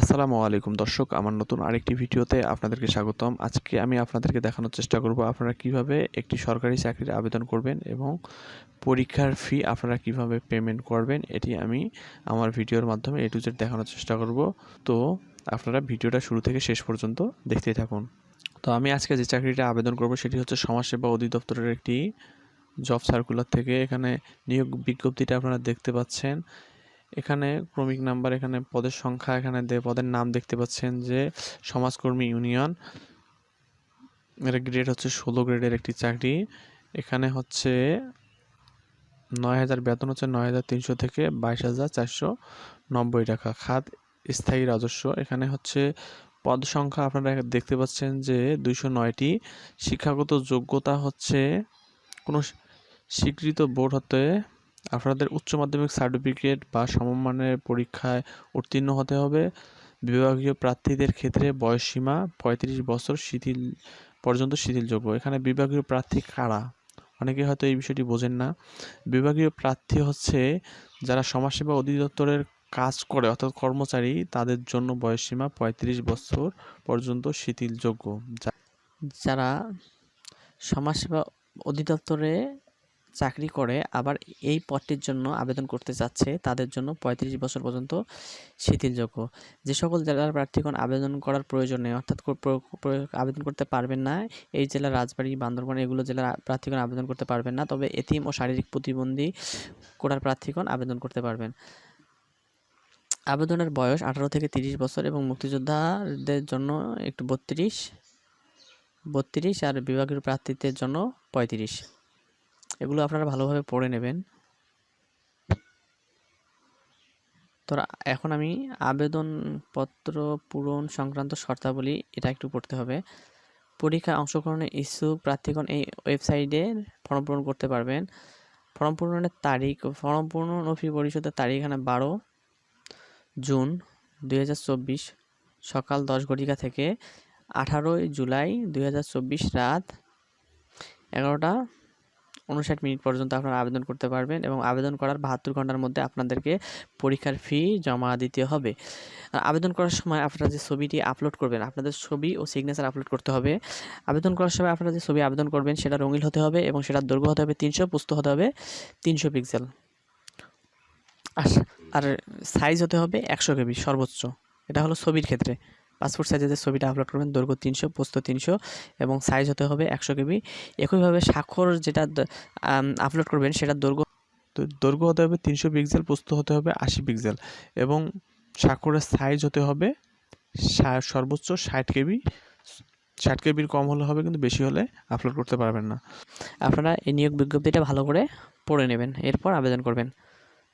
আসসালামু আলাইকুম দর্শক, আমার নতুন আরেকটি ভিডিওতে আপনাদেরকে স্বাগতম। আজকে আমি আপনাদেরকে দেখানোর চেষ্টা করব আপনারা কীভাবে একটি সরকারি চাকরির আবেদন করবেন এবং পরীক্ষার ফি আপনারা কীভাবে পেমেন্ট করবেন, এটি আমি আমার ভিডিওর মাধ্যমে এ টু জেড দেখানোর চেষ্টা করব। তো আপনারা ভিডিওটা শুরু থেকে শেষ পর্যন্ত দেখতেই থাকুন। তো আমি আজকে যে চাকরিটা আবেদন করব সেটি হচ্ছে সমাজসেবা অধিদপ্তরের একটি জব সার্কুলার থেকে। এখানে নিয়োগ বিজ্ঞপ্তিটা আপনারা দেখতে পাচ্ছেন। এখানে ক্রমিক নাম্বার, এখানে পদের সংখ্যা, এখানে পদের নাম দেখতে পাচ্ছেন যে সমাজকর্মী ইউনিয়ন। এর গ্রেড হচ্ছে ষোলো গ্রেডের একটি চাকরি। এখানে হচ্ছে নয় হাজার, বেতন হচ্ছে নয় হাজার তিনশো থেকে বাইশ হাজার চারশো নব্বই টাকা। খাত স্থায়ী রাজস্ব। এখানে হচ্ছে পদ সংখ্যা আপনারা দেখতে পাচ্ছেন যে দুইশো নয়টি। শিক্ষাগত যোগ্যতা হচ্ছে কোনো স্বীকৃত বোর্ড হতে আপনাদের উচ্চ মাধ্যমিক সার্টিফিকেট বা সমমানের পরীক্ষায় উত্তীর্ণ হতে হবে। বিভাগীয় প্রার্থীদের ক্ষেত্রে বয়সসীমা পঁয়ত্রিশ বছর শিথিল, পর্যন্ত শিথিলযোগ্য। এখানে বিভাগীয় প্রার্থী কারা? অনেকে হয়তো এই বিষয়টি বোঝেন না। বিভাগীয় প্রার্থী হচ্ছে যারা সমাজসেবা অধিদপ্তরের কাজ করে অর্থাৎ কর্মচারী, তাদের জন্য বয়সসীমা পঁয়ত্রিশ বছর পর্যন্ত শিথিলযোগ্য। যারা সমাজসেবা অধিদপ্তরে চাকরি করে, আবার এই পদটির জন্য আবেদন করতে চাচ্ছে, তাদের জন্য পঁয়ত্রিশ বছর পর্যন্ত শিথিলযোগ্য। যে সকল জেলার প্রার্থীগণ আবেদন করার প্রয়োজনে, অর্থাৎ আবেদন করতে পারবেন না, এই জেলার রাজবাড়ী, বান্দরবান, এগুলো জেলার প্রার্থীগণ আবেদন করতে পারবেন না, তবে এতিম ও শারীরিক প্রতিবন্ধী কোটার প্রার্থীগণ আবেদন করতে পারবেন। আবেদনের বয়স আঠারো থেকে তিরিশ বছর এবং মুক্তিযোদ্ধাদের জন্য একটু বত্রিশ বত্রিশ আর বিভাগীয় প্রার্থীদের জন্য পঁয়ত্রিশ। এগুলো আপনারা ভালোভাবে পড়ে নেবেন। তো এখন আমি আবেদনপত্র পূরণ সংক্রান্ত শর্তাবলী এটা একটু পড়তে হবে। পরীক্ষায় অংশগ্রহণের ইচ্ছুক প্রার্থীগণ এই ওয়েবসাইটে ফর্ম পূরণ করতে পারবেন। ফর্ম পূরণের তারিখ, ফর্ম পূরণ ও ফি পরিশোধের তারিখ এখানে বারো জুন দুই হাজার চব্বিশ সকাল দশ ঘটিকা থেকে আঠারোই জুলাই দুই হাজার চব্বিশ রাত এগারোটা উনষাট মিনিট পর্যন্ত আপনারা আবেদন করতে পারবেন এবং আবেদন করার বাহাত্তর ঘণ্টার মধ্যে আপনাদেরকে পরীক্ষার ফি জমা দিতে হবে। আর আবেদন করার সময় আপনারা যে ছবিটি আপলোড করবেন, আপনাদের ছবি ও সিগনেচার আপলোড করতে হবে। আবেদন করার সময় আপনারা যে ছবি আবেদন করবেন, সেটা রঙিন হতে হবে এবং সেটার দৈর্ঘ্য হতে হবে তিনশো, পুস্ত হতে হবে তিনশো পিক্সেল আর আর সাইজ হতে হবে একশো কেবি সর্বোচ্চ। এটা হলো ছবির ক্ষেত্রে। পাসপোর্ট সাইজে যে ছবিটা আপলোড করবেন দৈর্ঘ্য তিনশো পোস্ত তিনশো এবং সাইজ হতে হবে একশো কেবি। একইভাবে স্বাক্ষর যেটা আপলোড করবেন সেটা দৈর্ঘ্য দৈর্ঘ্য হতে হবে তিনশো পিক্সেল পোস্ত হতে হবে আশি পিক্সেল এবং স্বাক্ষরের সাইজ হতে হবে সর্বোচ্চ ষাট কেবি। ষাট কেবির কম হলে হবে কিন্তু বেশি হলে আপলোড করতে পারবেন না। আপনারা এই নিয়োগ বিজ্ঞপ্তিটা ভালো করে পড়ে নেবেন এরপর আবেদন করবেন।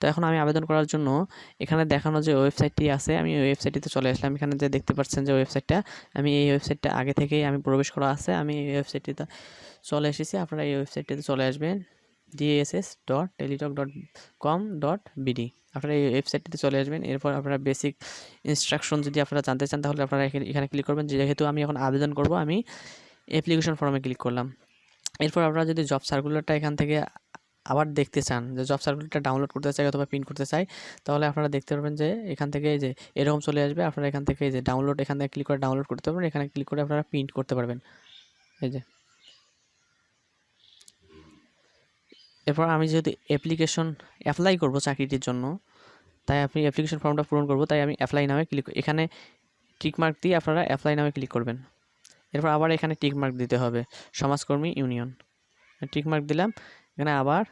তো এখন আমি আবেদন করার জন্য এখানে দেখানো যে ওয়েবসাইটটি আছে, আমি ওই ওয়েবসাইটটিতে চলে আসলাম। এখানে যে দেখতে পাচ্ছেন যে ওয়েবসাইটটা, আমি এই ওয়েবসাইটটা আগে থেকেই আমি প্রবেশ করা আছে। আমি এই ওয়েবসাইটটিতে চলে এসেছি। আপনারা এই ওয়েবসাইটটিতে চলে আসবেন। DSS dot Teletalk dot com dot BD আপনারা এই ওয়েবসাইটটিতে চলে আসবেন। এরপর আপনারা বেসিক ইনস্ট্রাকশন যদি আপনারা জানতে চান, তাহলে আপনারা এখানে এখানে ক্লিক করবেন। যেহেতু আমি এখন আবেদন করব, আমি অ্যাপ্লিকেশন ফর্মে ক্লিক করলাম। এরপর আপনারা যদি জব সার্কুলারটা এখান থেকে আবার দেখতে চান যে জব সার্কুলারটা ডাউনলোড করতে চাই অথবা প্রিন্ট করতে চাই, তাহলে আপনারা দেখতে পারবেন যে এখান থেকে যে এরকম চলে আসবে, আপনারা এখান থেকে যে ডাউনলোড এখান থেকে ক্লিক করে ডাউনলোড করতে পারবেন, এখানে ক্লিক করে আপনারা প্রিন্ট করতে পারবেন। এই যে। এরপর আমি যেহেতু অ্যাপ্লিকেশন অ্যাপ্লাই করব চাকরিটির জন্য, তাই আপনি অ্যাপ্লিকেশন ফর্মটা পূরণ করব, তাই আমি অ্যাপ্লাই নামে ক্লিক এখানে টিক মার্ক দিয়ে আপনারা অ্যাপ্লাই নামে ক্লিক করবেন। এরপর আবার এখানে টিক মার্ক দিতে হবে, সমাজকর্মী ইউনিয়ন টিক মার্ক দিলাম, এখানে আবার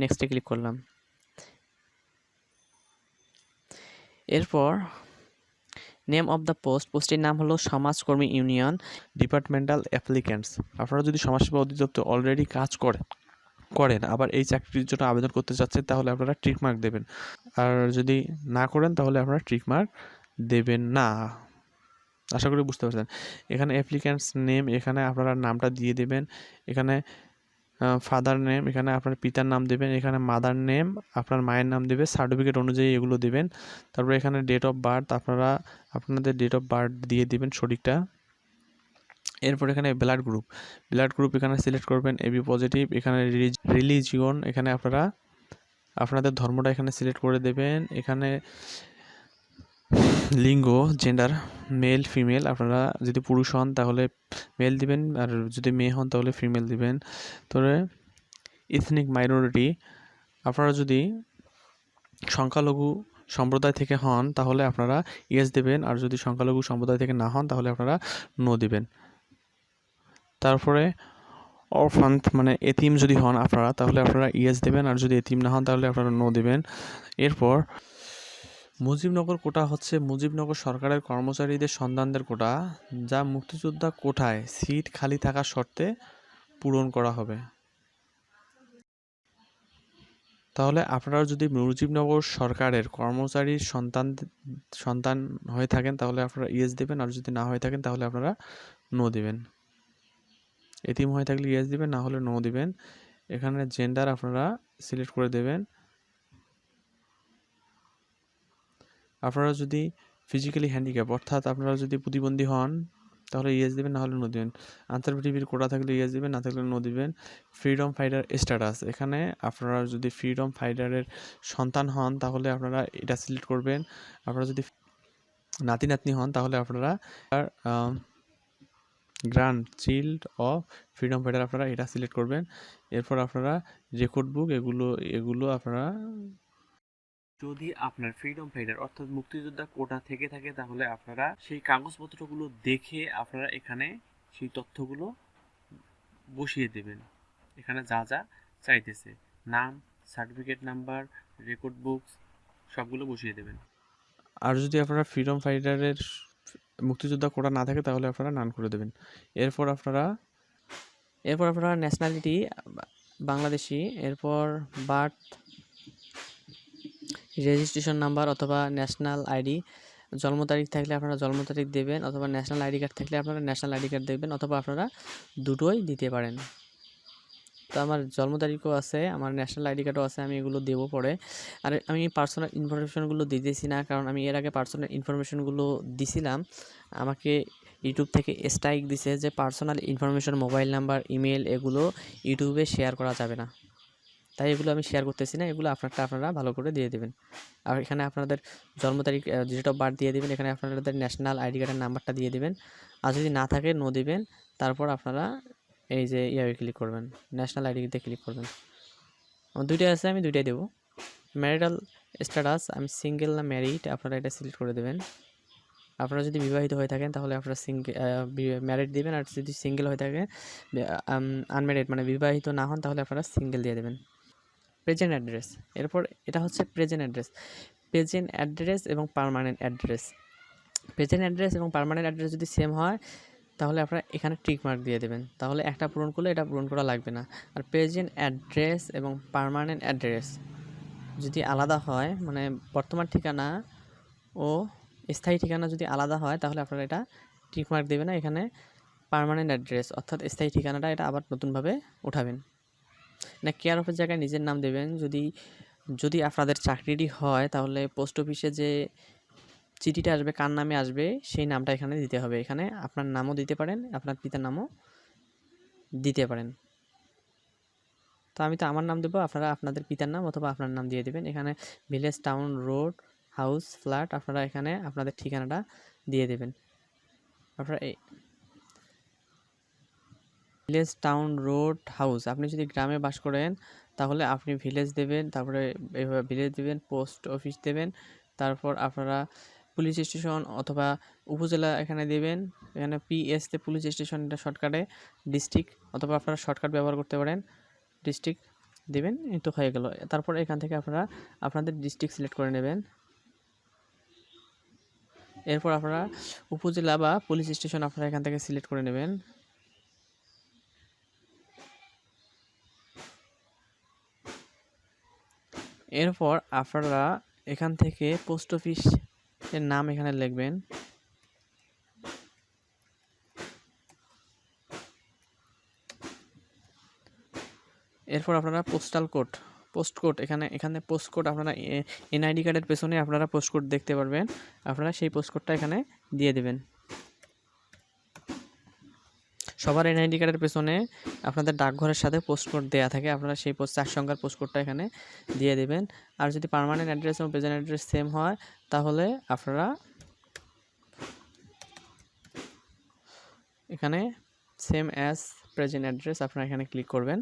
নেক্সটে ক্লিক করলাম। এরপর নেম অফ দ্য পোস্ট পোস্টের নাম হলো সমাজকর্মী ইউনিয়ন। ডিপার্টমেন্টাল অ্যাপ্লিক্যান্টস আপনারা যদি সমাজসেবা অধিদপ্তর অলরেডি কাজ করে, করেন, আবার এই চাকরির জন্য আবেদন করতে চাচ্ছেন, তাহলে আপনারা ট্রিকমার্ক দেবেন। আর যদি না করেন, তাহলে আপনারা ট্রিকমার্ক দেবেন না। আশা করি বুঝতে পারছেন। এখানে অ্যাপ্লিক্যান্টস নেম এখানে আপনারা নামটা দিয়ে দেবেন। এখানে ফাদার নেম এখানে আপনার পিতার নাম দেবেন, এখানে মাদার নেম আপনার মায়ের নাম দেবে সার্টিফিকেট অনুযায়ী এগুলো দেবেন। তারপর এখানে ডেট অফ বার্থ আপনারা, আপনাদের ডেট অফ বার্থ দিয়ে দিবেন সঠিকটা। এরপর এখানে ব্লাড গ্রুপ ব্লাড গ্রুপ এখানে সিলেক্ট করবেন এবি পজিটিভ এখানে রিলিজিয়ন এখানে আপনারা, আপনাদের ধর্মটা এখানে সিলেক্ট করে দেবেন। এখানে লিঙ্গ জেন্ডার মেল ফিমেল আপনারা যদি পুরুষ হন তাহলে মেল দিবেন, আর যদি মেয়ে হন তাহলে ফিমেল দিবেন। তবে ইথনিক মাইনরিটি আপনারা যদি সংখ্যালঘু সম্প্রদায় থেকে হন তাহলে আপনারা ইয়েস দেবেন, আর যদি সংখ্যালঘু সম্প্রদায় থেকে না হন তাহলে আপনারা নো দিবেন। তারপরে অরফান মানে এতিম যদি হন আপনারা তাহলে আপনারা ইয়েস দেবেন, আর যদি এতিম না হন তাহলে আপনারা নো দেবেন। এরপর মুজিবনগর কোটা হচ্ছে মুজিবনগর সরকারের কর্মচারীদের সন্তানদের কোটা, যা মুক্তিযোদ্ধা কোঠায় সিট খালি থাকা শর্তে পূরণ করা হবে। তাহলে আপনারা যদি মুজিবনগর সরকারের কর্মচারীর সন্তান সন্তান হয়ে থাকেন, তাহলে আপনারা ইয়েস দেবেন, আর যদি না হয়ে থাকেন, তাহলে আপনারা নো দিবেন। এতিম হয়ে থাকলে ইয়েস দিবেন, না হলে নো দিবেন। এখানে জেন্ডার আপনারা সিলেক্ট করে দেবেন। আপনারা যদি ফিজিক্যালি হ্যান্ডিক্যাপ অর্থাৎ আপনারা যদি প্রতিবন্ধী হন, তাহলে ইয়েস দিবেন, না হলে নো দিবেন। আনসার পৃথিবীর কোটা থাকলে ইয়েস দিবেন, না থাকলে নো দিবেন। ফ্রিডম ফাইটার স্ট্যাটাস এখানে আপনারা যদি ফ্রিডম ফাইটারের সন্তান হন, তাহলে আপনারা এটা সিলেক্ট করবেন। আপনারা যদি নাতি নাতনি হন, তাহলে আপনারা grand child of freedom fighter আপনারা এটা সিলেক্ট করবেন। এরপর আপনারা রেকর্ড বুক এগুলো এগুলো আপনারা যদি আপনার ফ্রিডম ফাইটার অর্থাৎ মুক্তিযোদ্ধা কোটা থেকে থাকে, তাহলে আপনারা সেই কাগজপত্রগুলো দেখে আপনারা এখানে সেই তথ্যগুলো বসিয়ে দেবেন। এখানে যা যা চাইতেছে। নাম সার্টিফিকেট নাম্বার রেকর্ড বুকস সবগুলো বসিয়ে দেবেন। আর যদি আপনারা ফ্রিডম ফাইটারের মুক্তিযোদ্ধা কোটা না থাকে, তাহলে আপনারা নান করে দেবেন। এরপর আপনারা এরপর আপনারা ন্যাশনালিটি বাংলাদেশি, এরপর বার্থ রেজিস্ট্রেশন নাম্বার অথবা ন্যাশনাল আইডি। জন্ম তারিখ থাকলে আপনারা জন্ম তারিখ দেবেন অথবা ন্যাশনাল আইডি কার্ড থাকলে আপনারা ন্যাশনাল আইডি কার্ড দেবেন অথবা আপনারা দুটোই দিতে পারেন। তো আমার জন্ম তারিখও আছে, আমার ন্যাশনাল আইডি কার্ডও আছে, আমি এগুলো দেবো পরে। আর আমি পার্সোনাল ইনফরমেশনগুলো দিতেছি না, কারণ আমি এর আগে পার্সোনাল ইনফরমেশনগুলো দিছিলাম। আমাকে ইউটিউব থেকে স্ট্রাইক দিছে যে personal information mobile number email এগুলো ইউটিউবে শেয়ার করা যাবে না। তাই এগুলো আমি শেয়ার করতেছি না। এগুলো আপনারটা আপনারা ভালো করে দিয়ে দেবেন। আর এখানে আপনাদের জন্ম তারিখ ডেট অফ বার্থ দিয়ে দেবেন। এখানে আপনাদের ন্যাশনাল আইডি কার্ডের নাম্বারটা দিয়ে দেবেন। আর যদি না থাকে নো দিবেন। তারপর আপনারা এই যে ইয়াবে ক্লিক করবেন। ন্যাশনাল আইডিতে ক্লিক করবেন। দুইটাই আছে, আমি দুইটাই দেবো। ম্যারিটাল স্ট্যাটাস আমি সিঙ্গেল না ম্যারিড আপনারা এটা সিলেক্ট করে দেবেন। আপনারা যদি বিবাহিত হয়ে থাকেন, তাহলে আপনারা সিঙ্গেল ম্যারিড দিবেন। আর যদি সিঙ্গেল হয়ে থাকে আনম্যারিড মানে বিবাহিত না হন, তাহলে আপনারা সিঙ্গেল দিয়ে দেবেন। প্রেজেন্ট অ্যাড্রেস এরপর এটা হচ্ছে প্রেজেন্ট অ্যাড্রেস প্রেজেন্ট অ্যাড্রেস এবং পারমানেন্ট অ্যাড্রেস প্রেজেন্ট অ্যাড্রেস এবং পারমানেন্ট অ্যাড্রেস যদি সেম হয়, তাহলে আপনারা এখানে টিক মার্ক দিয়ে দেবেন। তাহলে একটা পূরণ করলে এটা পূরণ করা লাগবে না। আর প্রেজেন্ট অ্যাড্রেস এবং পারমানেন্ট অ্যাড্রেস যদি আলাদা হয় মানে বর্তমান ঠিকানা ও স্থায়ী ঠিকানা যদি আলাদা হয়, তাহলে আপনারা এটা টিক মার্ক দেবেন না। এখানে পার্মানেন্ট অ্যাড্রেস অর্থাৎ স্থায়ী ঠিকানাটা এটা আবার নতুনভাবে উঠাবেন। না কেয়ার অফের জায়গায় নিজের নাম দেবেন। যদি যদি আপনাদের চাকরিটি হয়, তাহলে পোস্ট অফিসে যে চিঠিটা আসবে, কার নামে আসবে, সেই নামটা এখানে দিতে হবে। এখানে আপনার নামও দিতে পারেন, আপনার পিতার নামও দিতে পারেন। তো আমি তো আমার নাম দেবো, আপনারা আপনাদের পিতার নাম অথবা আপনার নাম দিয়ে দেবেন। এখানে village town road house flat আপনারা এখানে আপনাদের ঠিকানাটা দিয়ে দেবেন। আপনারা এই ভিলেজ টাউন রোড হাউস। আপনি যদি গ্রামে বাস করেন, তাহলে আপনি ভিলেজ দেবেন, তারপরে এভাবে ভিলেজ দেবেন, পোস্ট অফিস দেবেন, তারপর আপনারা পুলিশ স্টেশন অথবা উপজেলা এখানে দেবেন, এখানে পিএসতে পুলিশ স্টেশন এটা শর্টকাটে, ডিস্ট্রিক্ট অথবা আপনারা শর্টকাট ব্যবহার করতে পারেন, ডিস্ট্রিক্ট দেবেন তো হয়ে গেল। তারপর এখান থেকে আপনারা আপনাদের ডিস্ট্রিক্ট সিলেক্ট করে নেবেন। এরপর আপনারা উপজেলা বা পুলিশ স্টেশন আপনারা এখান থেকে সিলেক্ট করে নেবেন। এরপর আপনারা এখান থেকে পোস্ট অফিস এর নাম এখানে লিখবেন। এরপর আপনারা পোস্টাল কোড পোস্ট কোড এখানে এখানে পোস্ট কোড আপনারা এনআইডি কার্ডের পেছনে আপনারা পোস্ট কোড দেখতে পারবেন। আপনারা সেই পোস্ট কোডটা এখানে দিয়ে দেবেন। সবার এনআইডি কার্ডের পেছনে আপনাদের ডাকঘরের সাথে পোস্টকোড দেওয়া থাকে। আপনারা সেই পোস্ট চার সংখ্যার পোস্টকোডটা এখানে দিয়ে দেবেন। আর যদি পারমানেন্ট অ্যাড্রেস এবং প্রেজেন্ট অ্যাড্রেস সেম হয়, তাহলে আপনারা এখানে সেম অ্যাজ প্রেজেন্ট অ্যাড্রেস আপনারা এখানে ক্লিক করবেন।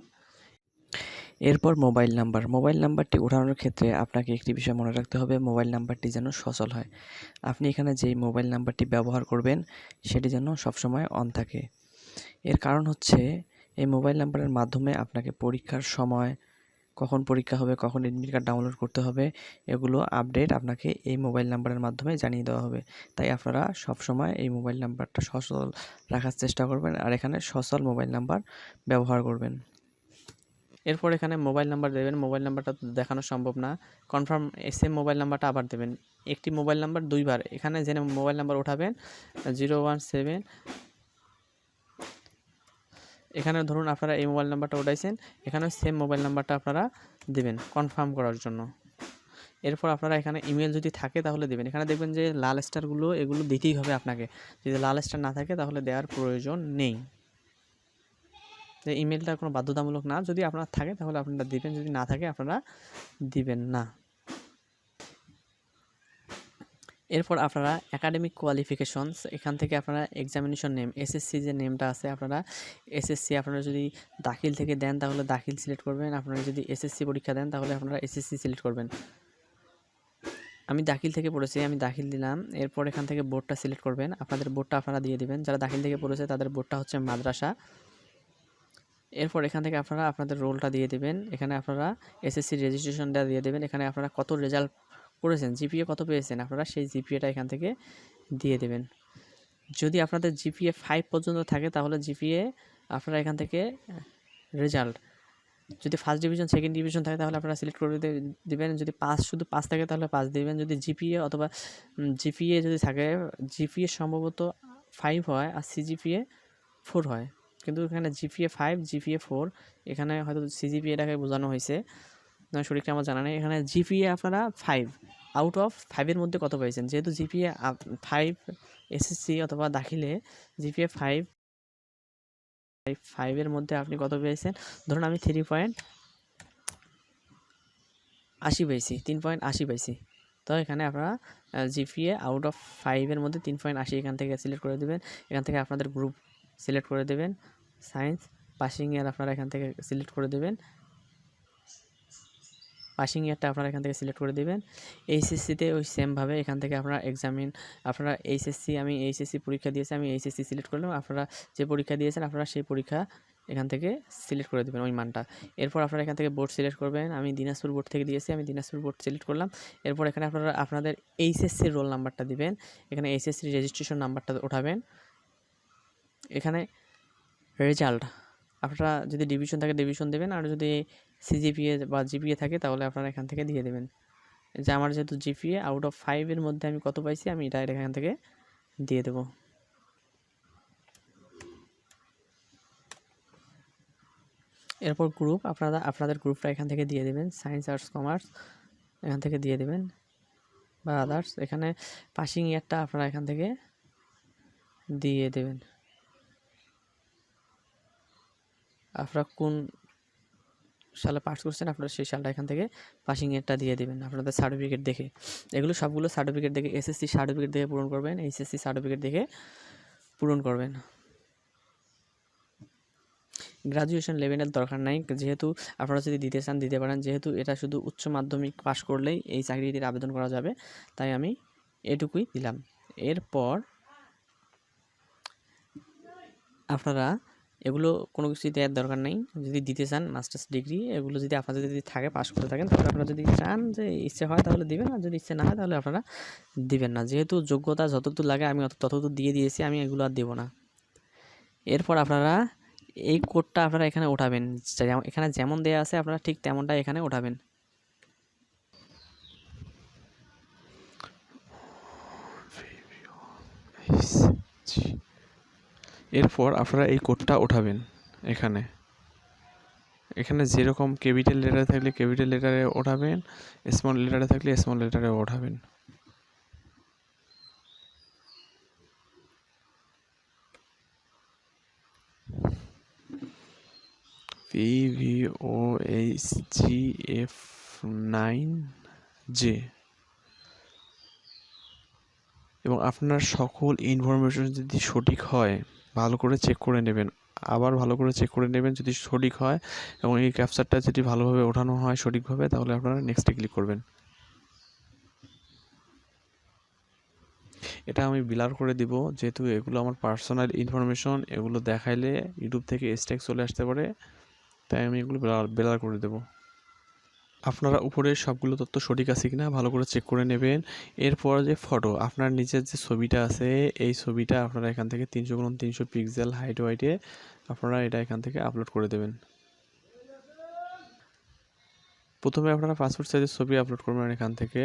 এরপর মোবাইল নাম্বার মোবাইল নাম্বারটি উঠানোর ক্ষেত্রে আপনাকে একটি বিষয় মনে রাখতে হবে মোবাইল নাম্বারটি যেন সচল হয়। আপনি এখানে যেই মোবাইল নাম্বারটি ব্যবহার করবেন, সেটি যেন সবসময় অন থাকে। এর কারণ হচ্ছে এই মোবাইল নাম্বারের মাধ্যমে আপনাকে পরীক্ষার সময় কখন পরীক্ষা হবে, কখন এডমিট কার্ড ডাউনলোড করতে হবে, এগুলো আপডেট আপনাকে এই মোবাইল নাম্বারের মাধ্যমে জানিয়ে দেওয়া হবে। তাই আপনারা সবসময় এই মোবাইল নাম্বারটা সচল রাখার চেষ্টা করবেন আর এখানে সচল মোবাইল নাম্বার ব্যবহার করবেন। এরপর এখানে মোবাইল নাম্বার দেবেন। মোবাইল নাম্বারটা দেখানো সম্ভব না। কনফার্ম সেম মোবাইল নাম্বারটা আবার দেবেন। একটি মোবাইল নাম্বার দুইবার। এখানে যে মোবাইল নাম্বার উঠাবেন জিরো ওয়ান সেভেন এখানে ধরুন আপনারা এই মোবাইল নাম্বারটা উঠাইছেন এখানে সেম মোবাইল নাম্বারটা আপনারা দেবেন কনফার্ম করার জন্য। এরপর আপনারা এখানে ইমেল যদি থাকে তাহলে দেবেন। এখানে দেখবেন যে লাল স্টারগুলো এগুলো দিতেই হবে আপনাকে। যদি লাল স্টার না থাকে তাহলে দেওয়ার প্রয়োজন নেই। যে ইমেলটা কোনো বাধ্যতামূলক না, যদি আপনার থাকে তাহলে আপনারা দিবেন, যদি না থাকে আপনারা দিবেন না। এরপর আপনারা একাডেমিক কোয়ালিফিকেশনস এখান থেকে আপনারা এক্সামিনেশন নেম এসএসসি যে নেমটা আছে আপনারা এসএসসি আপনারা যদি দাখিল থেকে দেন তাহলে দাখিল সিলেক্ট করবেন, আপনারা যদি এসএসসি পরীক্ষা দেন তাহলে আপনারা এসএসসি সিলেক্ট করবেন। আমি দাখিল থেকে পড়েছি, আমি দাখিল দিলাম, এরপর এখান থেকে বোর্ডটা সিলেক্ট করবেন, আপনাদের বোর্ডটা আপনারা দিয়ে দিবেন, যারা দাখিল থেকে পড়েছে তাদের বোর্ডটা হচ্ছে মাদ্রাসা। এরপর এখান থেকে আপনারা আপনাদের রোলটা দিয়ে দেবেন, এখানে আপনারা এসএসসি রেজিস্ট্রেশনটা দিয়ে দেবেন, এখানে আপনারা কত রেজাল্ট করেছেন জিপিএ কত পেয়েছেন আপনারা সেই জিপিএটা এখান থেকে দিয়ে দেবেন যদি আপনাদের জিপিএ ফাইভ পর্যন্ত থাকে তাহলে জিপিএ আপনারা এখান থেকে রেজাল্ট যদি ফার্স্ট ডিভিশন সেকেন্ড ডিভিশন থাকে তাহলে আপনারা সিলেক্ট করে দিবেন যদি পাস শুধু পাস থাকে তাহলে পাস দিবেন যদি জিপিএ অথবা জিপিএ যদি থাকে জিপিএ সম্ভবত ফাইভ হয় আর সিজিপিএ ফোর হয় কিন্তু এখানে জিপিএ ফাইভ জিপিএ ফোর এখানে হয়তো সিজিপিএটাকে বোঝানো হয়েছে সঠিকটা আমার জানা নেই। এখানে জিপিএ আপনারা ফাইভ আউট অফ ফাইভের মধ্যে কত পেয়েছেন? যেহেতু জিপিএ ফাইভ এসএসসি অথবা দাখিলে জিপিএ ফাইভ ফাইভের মধ্যে আপনি কত পেয়েছেন? ধরুন আমি থ্রি পয়েন্ট আশি পেয়েছি, তিন পয়েন্ট আশি পেয়েছি। তো এখানে আপনারা জিপিএ আউট অফ ফাইভের মধ্যে তিন পয়েন্ট আশি এখান থেকে সিলেক্ট করে দেবেন। এখান থেকে আপনাদের গ্রুপ সিলেক্ট করে দেবেন। সায়েন্স পাসিং ইয়ার আপনারা এখান থেকে সিলেক্ট করে দেবেন। পাসিং ইয়ারটা আপনারা এখান থেকে সিলেক্ট করে দেবেন। এইচএসসিতে ওই সেমভাবে এখান থেকে আপনারা এক্সামিন আপনারা এইচএসসি আমি এইচএসসি পরীক্ষা দিয়েছি, আমি এইচএসসি সিলেক্ট করলাম, আপনারা যে পরীক্ষা দিয়েছেন, আপনারা সেই পরীক্ষা এখান থেকে সিলেক্ট করে দেবেন ওই মানটা। এরপর আপনারা এখান থেকে বোর্ড সিলেক্ট করবেন, আমি দিনাজপুর বোর্ড থেকে দিয়েছি, আমি দিনাজপুর বোর্ড সিলেক্ট করলাম। এরপর এখানে আপনারা, আপনাদের এইচএসসির রোল নাম্বারটা দিবেন, এখানে এইচএসসির রেজিস্ট্রেশন নাম্বারটা ওঠাবেন। এখানে রেজাল্ট আপনারা যদি ডিভিশন থাকে ডিভিশন দেবেন, আর যদি সিজিপিএ বা জিপিএ থাকে, তাহলে আপনারা এখান থেকে দিয়ে দেবেন। যে আমার যেহেতু জিপিএ আউট অফ ফাইভের মধ্যে আমি কত পাইছি, আমি এটা এখান থেকে দিয়ে দেবো। এরপর গ্রুপ আপনারা, আপনাদের গ্রুপটা এখান থেকে দিয়ে দেবেন। সায়েন্স আর্টস কমার্স এখান থেকে দিয়ে দেবেন। বা আদার্স এখানে পাসিং ইয়ারটা আপনারা এখান থেকে দিয়ে দেবেন। আপনারা কোন সালে পাস করছেন, আপনারা সেই সালটা এখান থেকে পাসিং ইয়ারটা দিয়ে দেবেন, আপনাদের সার্টিফিকেট দেখে। এগুলো সবগুলো সার্টিফিকেট দেখে এসএসসি সার্টিফিকেট দেখে পূরণ করবেন এইচএসসি সার্টিফিকেট দেখে পূরণ করবেন। গ্রাজুয়েশন লেভেলের দরকার নাই, যেহেতু আপনারা যদি দিতে চান, দিতে পারেন, যেহেতু এটা শুধু উচ্চ মাধ্যমিক পাস করলেই এই চাকরিটির আবেদন করা যাবে, তাই আমি এটুকুই দিলাম। এরপর আপনারা এগুলো কোনো কিছু দেওয়ার দরকার নেই। যদি দিতে চান মাস্টার্স ডিগ্রি, এগুলো যদি আপনাদের যদি থাকে পাস করে থাকেন, তাহলে আপনারা যদি চান যে ইচ্ছে হয় তাহলে দিবেন, আর যদি ইচ্ছে না হয় তাহলে আপনারা দিবেন না। যেহেতু যোগ্যতা যতটুকু লাগে, আমি ততদূর দিয়ে দিয়েছি, আমি এগুলো আর দেবো না। এরপর আপনারা এই কোডটা আপনারা এখানে ওঠাবেন। এখানে যেমন দেওয়া আছে, আপনারা ঠিক তেমনটা এখানে ওঠাবেন। এরপর আপনারা এই কোডটা ওঠাবেন এখানে। এখানে যেরকম ক্যাপিটাল লেটারে থাকলে ক্যাপিটাল লেটারে ওঠাবেন স্মল লেটারে থাকলে স্মল লেটারে ওঠাবেন। P V O H G F nine J এবং আপনার সকল ইনফরমেশন যদি সঠিক হয় ভালো করে চেক করে নেবেন। আবার ভালো করে চেক করে নেবেন যদি সঠিক হয় এবং এই ক্যাপচারটা যদি ভালোভাবে ওঠানো হয় সঠিকভাবে, তাহলে আপনারা নেক্সটে ক্লিক করবেন। এটা আমি বিলার করে দিব, যেহেতু এগুলো আমার পার্সোনাল ইনফরমেশন এগুলো দেখাইলে ইউটিউব থেকে স্ট্যাক চলে আসতে পারে, তাই আমি এগুলো বিলার করে দেব। আপনারা উপরে সবগুলো তথ্য সঠিক আছে কিনা ভালো করে চেক করে নেবেন। এরপর যে ফটো আপনার নিজের যে ছবিটা আছে, এই ছবিটা আপনারা এখান থেকে তিনশো গুণ তিনশো পিক্সেল হাইট ওয়াইটে আপনারা এটা এখান থেকে আপলোড করে দেবেন। প্রথমে আপনারা পাসপোর্ট সাইজের ছবি আপলোড করবেন এখান থেকে।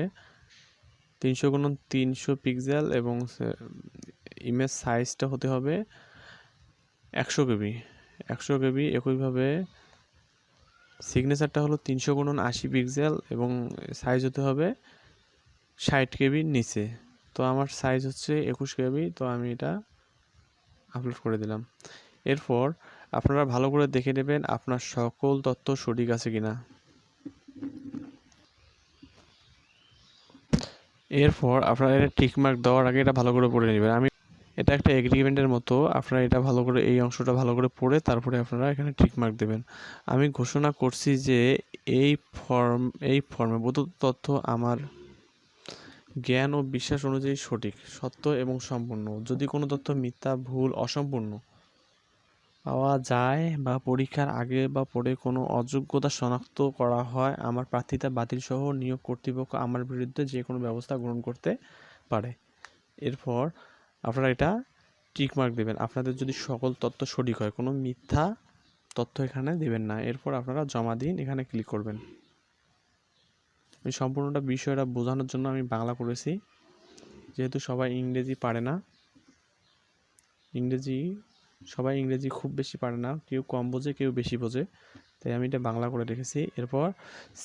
তিনশো গুণ তিনশো পিক্সেল এবং ইমেজ সাইজটা হতে হবে একশো কেবি একশো কেবি একইভাবে সিগনেচারটা হলো তিনশো গুণ আশি পিক্সেল এবং সাইজ হতে হবে ষাট কেবির নিচে। তো আমার সাইজ হচ্ছে একুশ কেবি তো আমি এটা আপলোড করে দিলাম। এরপর আপনারা ভালো করে দেখে নেবেন আপনার সকল তথ্য সঠিক আছে কিনা। এরপর আপনারা এটা টিকমার্ক দেওয়ার আগে এটা ভালো করে পড়ে নেবেন। আমি এটা একটা এগ্রিমেন্টের মতো। আপনারা এটা ভালো করে, এই অংশটা ভালো করে পড়ে তারপরে আপনারা এখানে ঠিক মার্ক দেবেন। আমি ঘোষণা করছি যে এই ফর্ম এই ফর্মে প্রদত্ত তথ্য আমার জ্ঞান ও বিশ্বাস অনুযায়ী সঠিক, সত্য এবং সম্পূর্ণ। যদি কোনো তথ্য মিথ্যা, ভুল, অসম্পূর্ণ পাওয়া যায় বা পরীক্ষার আগে বা পরে কোনো অযোগ্যতা শনাক্ত করা হয়, আমার প্রার্থিতা বাতিল সহ নিয়োগ কর্তৃপক্ষ আমার বিরুদ্ধে যে কোনো ব্যবস্থা গ্রহণ করতে পারে। এরপর আপনারা এটা টিক মার্ক দেবেন। আপনাদের যদি সকল তথ্য সঠিক হয়, কোনো মিথ্যা তথ্য এখানে দেবেন না। এরপর আপনারা জমা দিন, এখানে ক্লিক করবেন। আমি সম্পূর্ণটা বিষয়টা বোঝানোর জন্য আমি বাংলা করেছি যেহেতু সবাই ইংরেজি পারে না, ইংরেজি, সবাই ইংরেজি খুব বেশি পারে না, কেউ কম বোঝে, কেউ বেশি বোঝে। তাই আমি এটা বাংলা করে রেখেছি। এরপর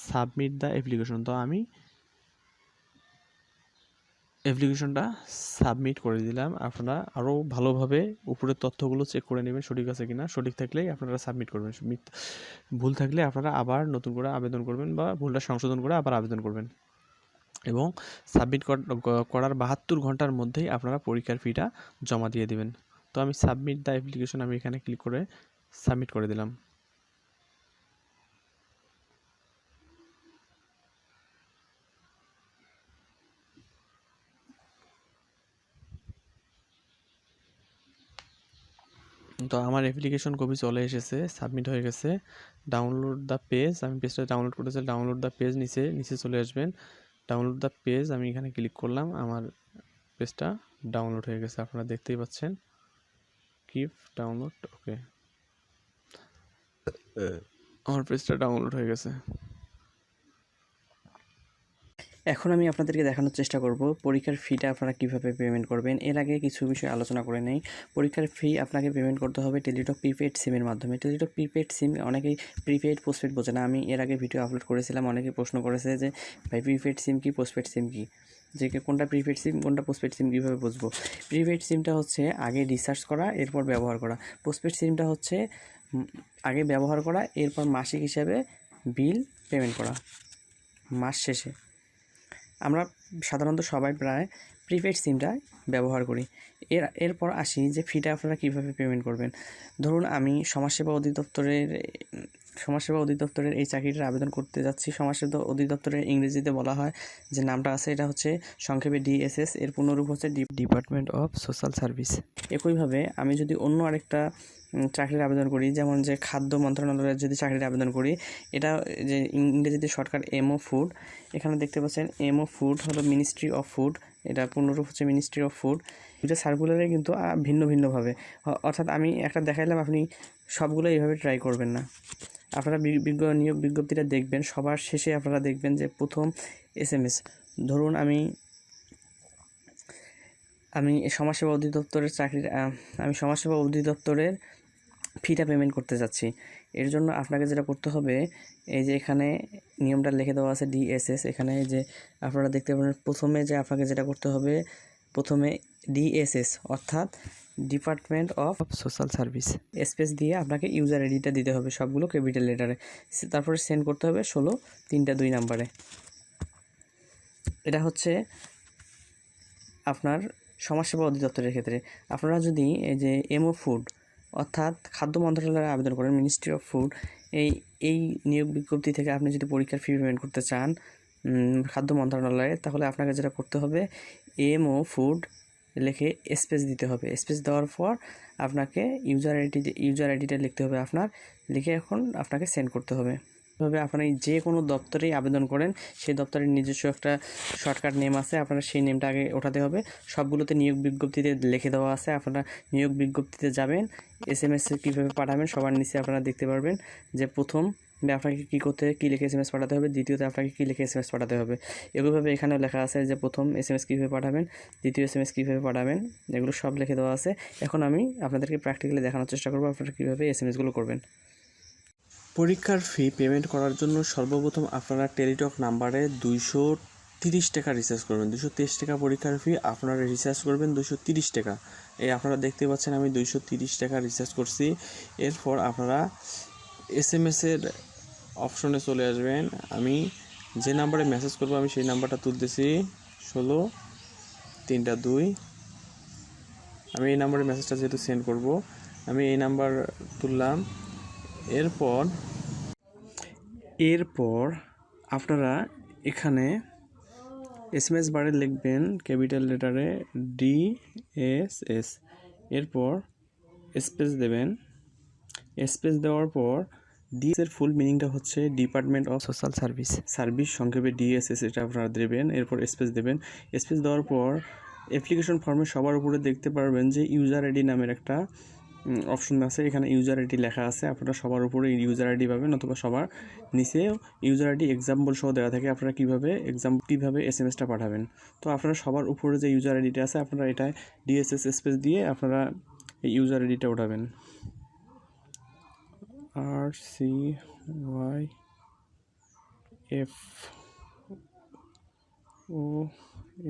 সাবমিট দ্য অ্যাপ্লিকেশন তো আমি অ্যাপ্লিকেশনটা সাবমিট করে দিলাম। আপনারা আরও ভালোভাবে উপরের তথ্যগুলো চেক করে নেবেন সঠিক আছে কিনা। সঠিক থাকলেই আপনারা সাবমিট করবেন। ভুল থাকলে আপনারা আবার নতুন করে আবেদন করবেন বা ভুলটা সংশোধন করে আবার আবেদন করবেন। এবং সাবমিট করার বাহাত্তর ঘণ্টার মধ্যেই আপনারা পরীক্ষার ফিটা জমা দিয়ে দিবেন। তো আমি সাবমিট দ্য অ্যাপ্লিকেশন আমি এখানে ক্লিক করে সাবমিট করে দিলাম। তো আমার অ্যাপ্লিকেশন কপি চলে এসেছে সাবমিট হয়ে গেছে। ডাউনলোড দ্য পেজ আমি পেজটা ডাউনলোড করেছি ডাউনলোড দ্য পেজ নিচে নিচে চলে আসবেন। ডাউনলোড দ্য পেজ আমি এখানে ক্লিক করলাম আমার পেজটা ডাউনলোড হয়ে গেছে আপনারা দেখতেই পাচ্ছেন। কিপ ডাউনলোড ওকে আমার পেজটা ডাউনলোড হয়ে গেছে। এখন আমি আপনাদেরকে দেখানোর চেষ্টা করব, পরীক্ষার ফিটা আপনারা কীভাবে পেমেন্ট করবেন। এর আগে কিছু বিষয় আলোচনা করে নেই। পরীক্ষার ফি আপনাকে পেমেন্ট করতে হবে টেলিটক প্রিপেড সিমের মাধ্যমে। টেলিটক প্রিপেড সিম অনেকেই প্রিপেড পোস্টপেড বোঝে না। আমি এর আগে ভিডিও আপলোড করেছিলাম, অনেকে প্রশ্ন করেছে যে, ভাই প্রিপেড সিম কি পোস্টপেড সিম কি? যে কোনটা প্রিপেড সিম কোনটা পোস্টপেড সিম কীভাবে বুঝব? প্রিপেড সিমটা হচ্ছে আগে রিসার্চ করা, এরপর ব্যবহার করা। পোস্টপেড সিমটা হচ্ছে আগে ব্যবহার করা, এরপর মাসিক হিসাবে বিল পেমেন্ট করা। মাস শেষে। আমরা সাধারণত সবাই প্রায় প্রিপেড সিমটা ব্যবহার করি। এর, এরপর আসি যে ফিটা আপনারা কীভাবে পেমেন্ট করবেন? ধরুন আমি সমাজসেবা অধিদপ্তরের সমাজসেবা অধিদপ্তরের এই চাকরিটার আবেদন করতে যাচ্ছি। সমাজসেবা অধিদপ্তরের ইংরেজিতে বলা হয় যে নামটা আছে এটা হচ্ছে সংক্ষেপে ডিএসএস এর পূর্ণরূপ হচ্ছে ডিপার্টমেন্ট অফ সোশ্যাল সার্ভিস। একইভাবে আমি যদি অন্য আরেকটা চাকরির আবেদন করি যেমন যে খাদ্য মন্ত্রণালয়ের যদি চাকরির আবেদন করি এটা যে ইংরেজিতে শর্টকাট এমও ফুড এখানে দেখতে পাচ্ছেন এমও ফুড হলো মিনিস্ট্রি অফ ফুড এটা পূর্ণরূপ হচ্ছে মিনিস্ট্রি অফ ফুড। দুটো সার্কুলারে কিন্তু ভিন্ন ভিন্নভাবে। অর্থাৎ আমি একটা দেখাইলাম আপনি সবগুলো এইভাবে ট্রাই করবেন না। আপনারা নিয়োগ বিজ্ঞপ্তিটা দেখবেন, সবার শেষে আপনারা দেখবেন যে প্রথম এস এম এস। ধরুন আমি আমি সমাজসেবা অধিদপ্তরের চাকরির আমি সমাজসেবা অধিদপ্তরের ফিটা পেমেন্ট করতে যাচ্ছি। এর জন্য আপনাকে যেটা করতে হবে, এই যে এখানে নিয়মটা লিখে দেওয়া আছে ডিএসএস এখানে যে আপনারা দেখতে পাবেন প্রথমে যে আপনাকে যেটা করতে হবে, প্রথমে ডিএসএস অর্থাৎ department of social service space দিয়ে আপনাকে ইউজার আইডিটা দিতে হবে সবগুলো ক্যাপিটাল লেটারে তারপরে সেন্ড করতে হবে ষোলো তিনটা দুই নাম্বারে এটা হচ্ছে আপনার সমাজসেবা অধিদপ্তরের ক্ষেত্রে। আপনারা যদি এই যে এমও ফুড অর্থাৎ খাদ্য মন্ত্রণালয়ের আবেদন করেন মিনিস্ট্রি অফ ফুড এই এই নিয়োগ বিজ্ঞপ্তি থেকে আপনি যদি পরীক্ষার ফি পেমেন্ট করতে চান খাদ্য মন্ত্রণালয়ে তাহলে আপনাকে যেটা করতে হবে এমও ফুড লিখে স্পেস দিতে হবে। স্পেস দেওয়ার পর আপনাকে ইউজার আইডি ইউজার আইডিটা লিখতে হবে আপনার। লিখে এখন আপনাকে সেন্ড করতে হবে। এভাবে আপনারা যে কোনো দপ্তরেই আবেদন করেন, সেই দপ্তরের নিজস্ব একটা শর্টকাট নেম আছে, আপনারা সেই নেমটা আগে ওঠাতে হবে। সবগুলোতে নিয়োগ বিজ্ঞপ্তিতে লিখে দেওয়া আছে, আপনারা নিয়োগ বিজ্ঞপ্তিতে যাবেন। এস এম এস কীভাবে পাঠাবেন সবার নিচে আপনারা দেখতে পারবেন যে প্রথম আপনাকে কী করতে হবে? কী লিখে এস এম এস পাঠাতে হবে? দ্বিতীয়তে আপনাকে কী লিখে এস এম এস পাঠাতে হবে? এগুলোভাবে এখানেও লেখা আছে যে প্রথম এস এম এস কীভাবে পাঠাবেন, দ্বিতীয় এস এম এস কীভাবে পাঠাবেন, এগুলো সব লিখে দেওয়া আছে। এখন আমি আপনাদেরকে প্র্যাকটিক্যালি দেখানোর চেষ্টা করব আপনারা কীভাবে এস এম এসগুলো করবেন। পরীক্ষার ফি পেমেন্ট করার জন্য সর্বপ্রথম আপনারা টেলিটক নাম্বারে দুইশো তিরিশ টাকা রিচার্জ করবেন। দুশো তিরিশ টাকা পরীক্ষার ফি আপনারা রিচার্জ করবেন দুশো তিরিশ টাকা। এই আপনারা দেখতে পাচ্ছেন আমি দুইশো তিরিশ টাকা রিচার্জ করছি। এরপর আপনারা এস এম এসের অপশনে চলে আসবেন। আমি যে নাম্বারে মেসেজ করব, আমি সেই নাম্বারটা তুলতেছি ষোলো, তিনটা দুই। আমি এই নাম্বারে মেসেজটা যেহেতু সেন্ড করব, আমি এই নাম্বার তুললাম। এরপর এরপর আপনারা এখানে এস এম এস বারে লিখবেন ক্যাপিটাল লেটারে ডি এস এস এরপর স্পেস দেবেন। স্পেস দেওয়ার পর ডিএস এর ফুল মিনিংটা হচ্ছে department of social service service সংক্ষেপে ডিএসএস এটা আপনারা দেবেন এরপর স্পেস দেবেন। স্পেস দেওয়ার পর অ্যাপ্লিকেশন ফর্মে সবার উপরে দেখতে পারবেন যে ইউজার আইডি নামের একটা অপশন আছে। এখানে ইউজার আইডি লেখা আছে আপনারা সবার উপরে ইউজার আইডি পাবেন অথবা সবার নিচে ইউজার আইডি এক্সাম্পল সহ দেওয়া থাকে। আপনারা কীভাবে এক্সাম কীভাবে এস এম এসটা পাঠাবেন? তো আপনারা সবার উপরে যে ইউজার আইডিটা আছে আপনারা এটা ডিএসএস স্পেস দিয়ে আপনারা এই ইউজার আইডিটা উঠাবেন আর C Y F O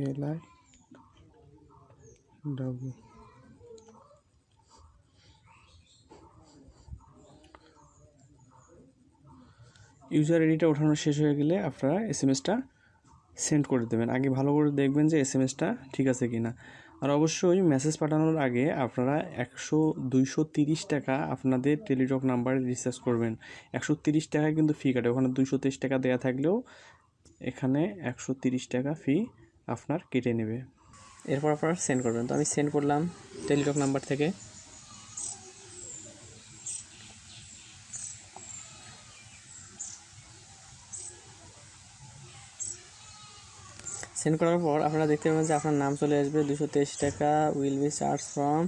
L I W user আইডিটা ওঠানো শেষ হয়ে গেলে আপনারা এস এম এসটা সেন্ড করে দেবেন। আগে ভালো করে দেখবেন যে এস এম এসটা ঠিক আছে কি না আর অবশ্যই মেসেজ পাঠানোর আগে আপনারা একশো দুইশো তিরিশ টাকা আপনাদের টেলিটক নাম্বারে রিচার্জ করবেন। একশো তিরিশ টাকা কিন্তু ফি কাটে। ওখানে দুইশো তিরিশ টাকা দেওয়া থাকলেও এখানে একশো তিরিশ টাকা ফি আপনার কেটে নেবে। এরপর আপনারা সেন্ড করবেন। তো আমি সেন্ড করলাম টেলিটক নাম্বার থেকে। সেন্ড করার পর আপনারা দেখতে পাবেন যে আপনার নাম চলে আসবে দুশো তেইশ টাকা উইল বি চার্জ ফ্রম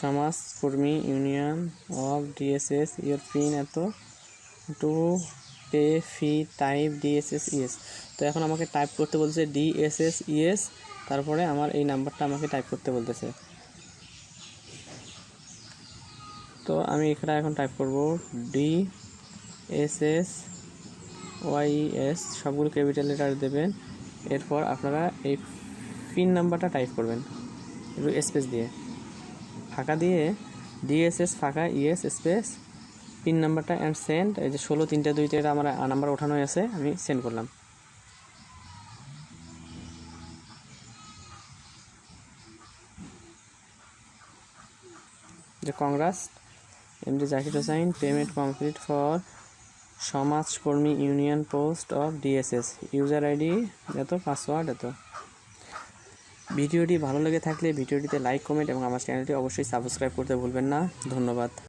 সমাজকর্মী union of DSS your pin এত to pay fee type DSS ES তো এখন আমাকে টাইপ করতে বলছে ডিএসএস ইএস তারপরে আমার এই নাম্বারটা আমাকে টাইপ করতে বলতেছে। তো আমি এখানে এখন টাইপ করব D S S Y S সবগুলো ক্যাপিটাল লেটার দেবেন। এরপর আপনারা এই পিন নাম্বারটা টাইপ করবেন। একটু স্পেস দিয়ে। ফাঁকা দিয়ে ডিএসএস ফাঁকা ইএস স্পেস পিন নাম্বারটা অ্যান্ড সেন্ড এই যে ষোলো, তিনটা, দুইটা এটা আমার নাম্বার ওঠানো আছে, আমি সেন্ড করলাম। যে congress MD Zakir Hossain payment complete for সমাজকর্মী union post of DSS. User ID এত, পাসওয়ার্ড এত। ভিডিওটি ভালো লেগে থাকলে ভিডিওটিতে লাইক, কমেন্ট এবং আমার চ্যানেলটি অবশ্যই সাবস্ক্রাইব করতে ভুলবেন না। ধন্যবাদ।